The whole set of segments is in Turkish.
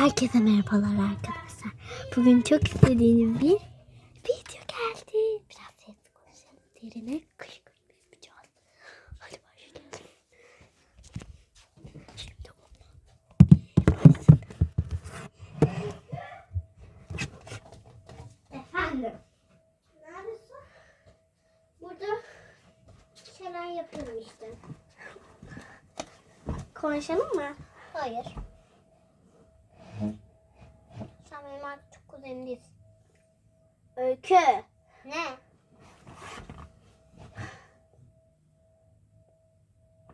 Herkese merhabalar arkadaşlar. Bugün çok istediğim bir video geldi. Biraz sesli konuşalım. Derine kış kış yapacağız. Hadi başlayalım. Şimdi Efendim. Neredesin? Burada şeyler yapıyorum işte. Konuşalım mı? Hayır. Sen değilsin. Öykü. Ne?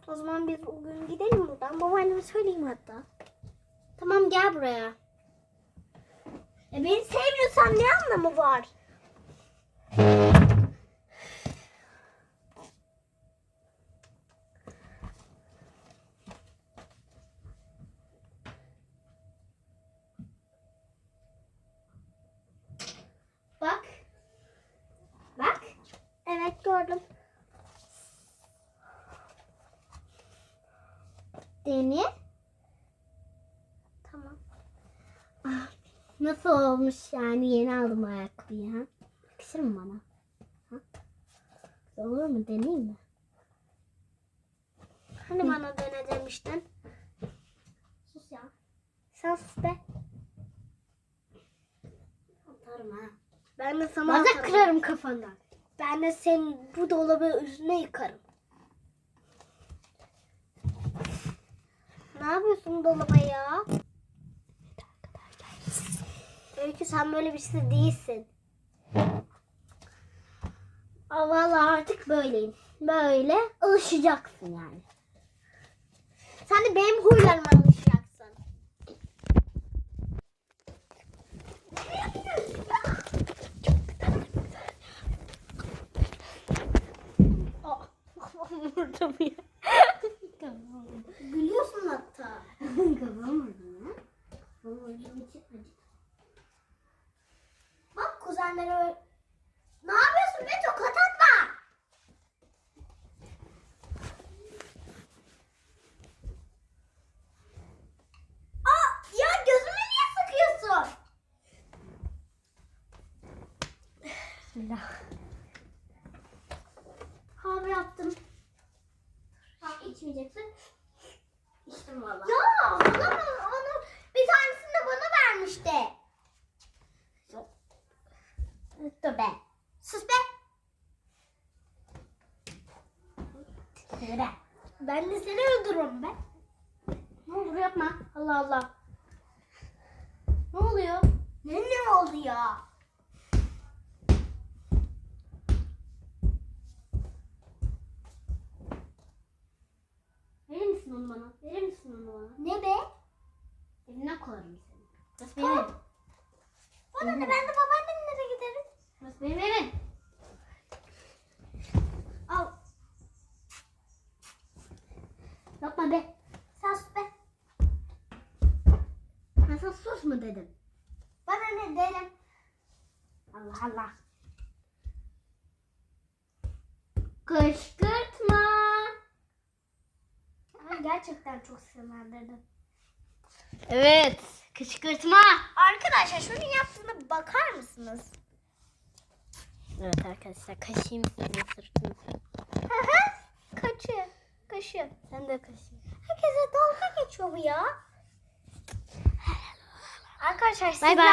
O zaman biz o gün gidelim buradan. Babaanneme söyleyeyim hatta. Tamam gel buraya. E beni sevmiyorsan ne anlamı var? Bak. Bak. Evet gördüm. Deni. Tamam. Ah, nasıl olmuş yani yeni aldım ayakkabıyı ha? Yakışır mı bana? Ha? Olur mu deneyeyim mi? Hani bana dene demiştin? Sus ya. Sen sus be. Atarım ha. Ben de sana Bazen atarım. kırarım kafandan. Ben de senin bu dolabı üstüne yıkarım. Ne yapıyorsun dolaba ya? Öykü sen böyle birisi değilsin. Aa, artık böyleyim. Böyle alışacaksın yani. Sen de benim huylarıma alışacaksın. Aa, vurdum ya. Gülüyorsun hatta. Kafam. Vurduğum için acı. Bak kuzenler öyle. Ne yapıyorsun be tokat atma. Aa, ya gözüme niye sıkıyorsun? Bismillah. Kahve yaptım. İçmeyeceksin. İçtim valla. Ya mı? Onu bir tanesini de bana vermişti. Dur be. Sus be. Be. Ben de seni öldürürüm be. Ne olur yapma. Allah Allah. Ne oluyor? Ne ne oldu ya? Verir misin onu bana? Verir misin onu bana? Ne be? Eline koyarım seni. Burası benim evim. Bana ne? Ben de babaannemlere giderim. Burası benim evim. Al. Yapma be. Sen sus be. Ben sana sus mu dedim? Bana ne derim? Allah Allah. Kışkırtma. Gerçekten çok sinirlendirdim. Evet. Kışkırtma. Arkadaşlar şunun yaptığına bakar mısınız? Evet arkadaşlar kaşıyım sizin sırtınızı. Kaşı. Kaşı. Sen de kaşıyım. Herkese dalga geçiyor bu ya. Arkadaşlar Bay sizler- bay.